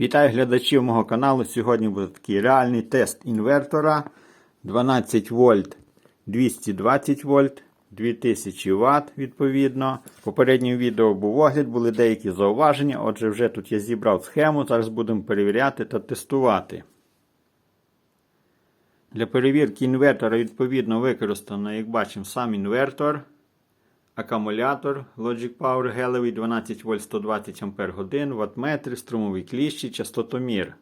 Вітаю глядачів мого каналу. Сьогодні буде такий реальний тест інвертора 12 вольт 220 вольт 2000 Вт відповідно. В попередньому відео був огляд, були деякі зауваження. Отже, вже тут я зібрав схему. Зараз будемо перевіряти та тестувати. Для перевірки інвертора відповідно використано, як бачимо, сам інвертор акумулятор Logic Power гелевий 12 вольт 120 Ампер годин, ваттметри, струмові кліщі, частотомір.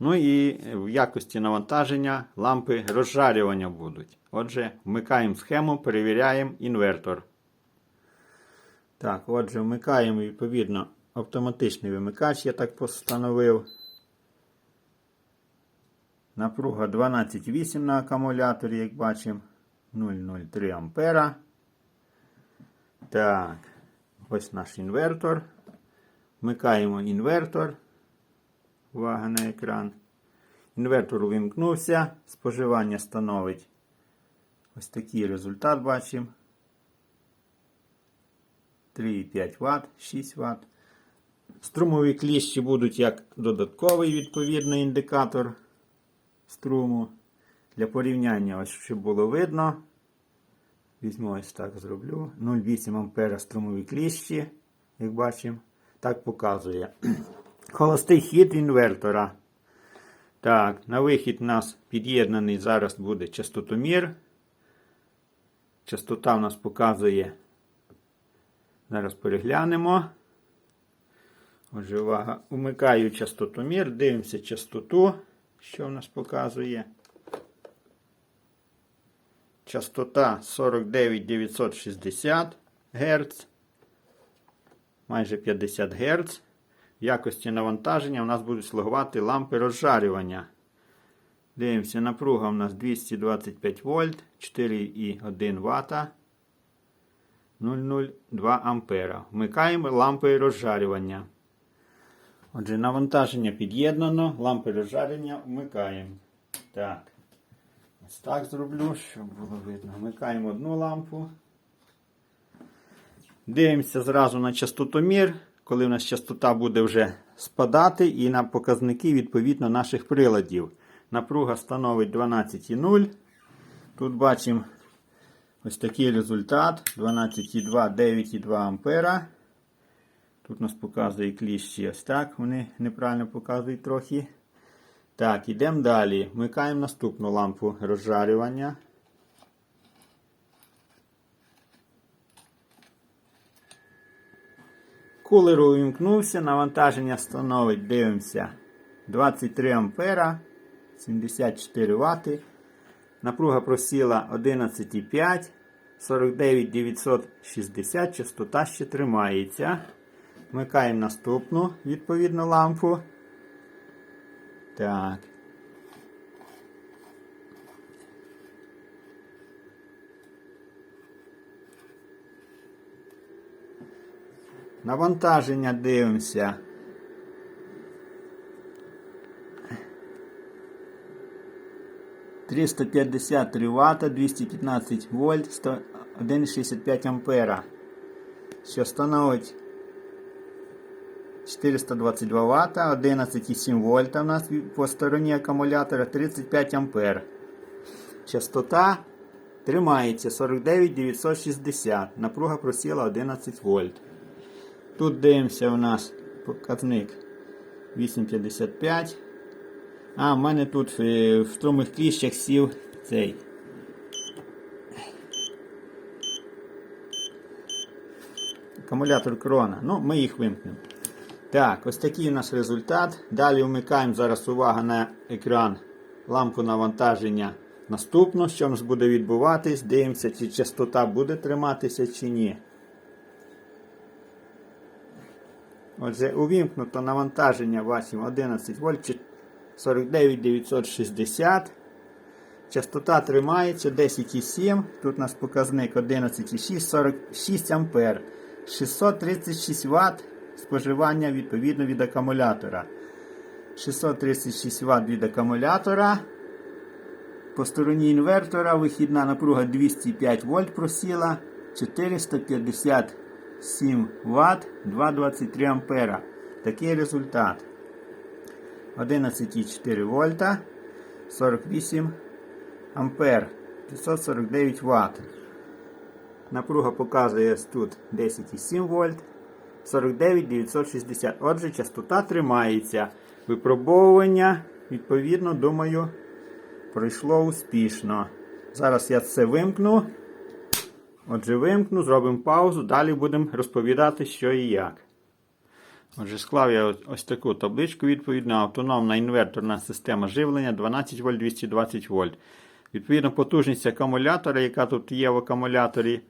Ну і в якості навантаження лампи розжарювання будуть. Отже, вмикаємо схему, перевіряємо інвертор. Так, отже, вмикаємо відповідно автоматичний вимикач, я так постановив. Напруга 12,8 на акумуляторі, як бачимо, 0,03 ампера. Так, ось наш інвертор. Вмикаємо інвертор. Увага на екран. Інвертор увімкнувся. Споживання становить ось такий результат бачимо. 3,5 Вт, 6 Вт. Струмові кліщі будуть як додатковий відповідний індикатор струму. Для порівняння, ось щоб було видно. Візьму ось так зроблю. 0,8 ампера струмові кліщі, як бачимо, так показує. Холостий хід інвертора. Так, на вихід у нас під'єднаний зараз буде частотомір. Частота у нас показує. Зараз переглянемо. Отже, увага. Умикаю частотомір, дивимося частоту, що в нас показує. Частота 49960 Гц. Майже 50 Гц. В якості навантаження у нас будуть слугувати лампи розжарювання. Дивимося, напруга у нас 225 вольт, 4,1 Вт. 0,02 ампера. Вмикаємо лампи розжарювання. Отже, навантаження під'єднано, лампи розжарювання вмикаємо. Так. Ось так зроблю, щоб було видно. Вмикаємо одну лампу. Дивимося зразу на частотомір, коли у нас частота буде вже спадати, і на показники відповідно наших приладів. Напруга становить 12,0. Тут бачимо ось такий результат: 12,2, 9,2 ампера. Тут нас показує кліщі ось так. Вони неправильно показують трохи. Так, йдемо далі. Вмикаємо наступну лампу розжарювання. Кулер увімкнувся, навантаження становить, дивимося, 23 ампера, 74 Вт. Напруга просіла 11,5, 49 960, частота ще тримається. Вмикаємо наступну відповідну лампу. Так. Навантаження дивимося. Триста п'ятдесят три вата, 215 вольт, 1,65 ампера. Що становить 422 Вт, 11,7 вольта у нас по стороні акумулятора 35 ампер. Частота тримається 49 960. Напруга просіла 11 вольт. Тут дивимося у нас показник 8,55. А, в мене тут е, в струмих кліщах сів цей. Акумулятор крона. Ну, ми їх вимкнемо. Так, ось такий у нас результат. Далі вмикаємо зараз увага на екран лампу навантаження наступну, що у нас буде відбуватись. Дивимося, чи частота буде триматися чи ні. Отже, увімкнуто навантаження бачимо 11 вольт 49 960. Частота тримається 10,7. Тут у нас показник 11,6, 46 ампер. 636 Вт споживання відповідно від акумулятора. 636 Вт від акумулятора. По стороні інвертора вихідна напруга 205 вольт просіла. 457 Вт 223 ампера. такий результат. 11,4 вольта, 48 ампер, 549 Вт. Напруга показує тут 10,7 вольт, 49 960. Отже, частота тримається. Випробовування, відповідно, думаю, пройшло успішно. Зараз я це вимкну. Отже, вимкну, зробимо паузу, далі будемо розповідати, що і як. Отже, склав я ось- ось таку табличку, відповідно, автономна інверторна система живлення 12 вольт 220 вольт. Відповідно, потужність акумулятора, яка тут є в акумуляторі,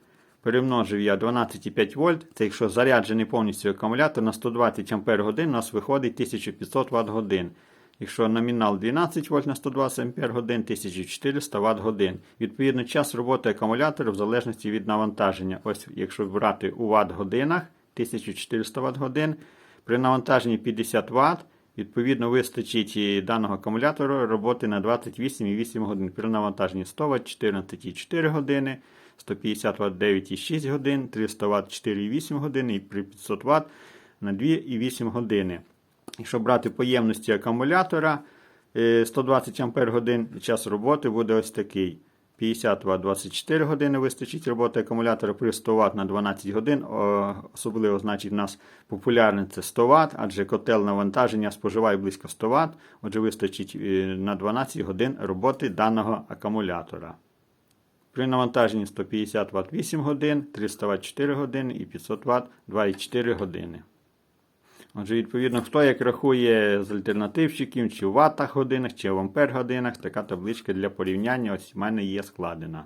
перемножив я 12,5 вольт. Це якщо заряджений повністю акумулятор на 120 Ампер годин, у нас виходить 1500 Вт годин. Якщо номінал 12 вольт на 120 Ампер годин, 1400 Вт годин. Відповідно, час роботи акумулятора в залежності від навантаження. Ось, якщо брати у Вт годинах 1400 Вт годин, при навантаженні 50 Вт, відповідно, вистачить даного акумулятора роботи на 28,8 годин. При навантаженні 100 Вт 14,4 години, 150 Вт 9,6 годин, 300 Вт 4,8 години і при 500 Вт на 2,8 години. Якщо брати по ємності акумулятора е, 120 Ампер годин, час роботи буде ось такий. 50 Вт 24 години вистачить роботи акумулятора при 100 Вт на 12 годин. Особливо, значить, у нас популярне це 100 Вт, адже котел навантаження споживає близько 100 Вт, отже, вистачить е, на 12 годин роботи даного акумулятора. При навантаженні 150 Вт 8 годин, 300 Вт 4 години і 500 Вт 2,4 години. Отже, відповідно, хто як рахує з альтернативчиків, чи в ваттах годинах, чи в ампер годинах, така табличка для порівняння ось в мене є складена.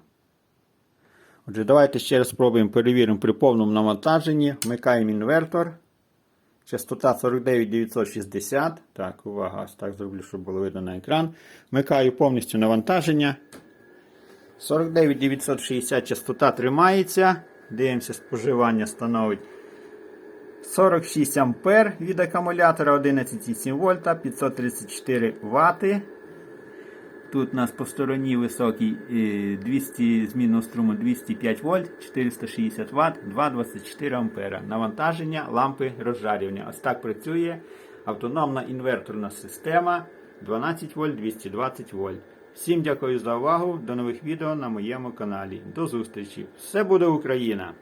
Отже, давайте ще раз спробуємо перевіримо при повному навантаженні. Вмикаємо інвертор. Частота 49960. Так, увага, ось так зроблю, щоб було видно на екран. Вмикаю повністю навантаження. 49960 частота тримається. Дивимося, споживання становить 46 ампер від акумулятора 11,7 вольта, 534 Вт. Тут у нас по стороні високий е, 200 змінного струму 205 вольт, 460 Вт, 2,24 ампера. Навантаження лампи розжарювання. Ось так працює автономна інверторна система 12 вольт 220 вольт. Всім дякую за увагу. До нових відео на моєму каналі. До зустрічі! Все буде Україна!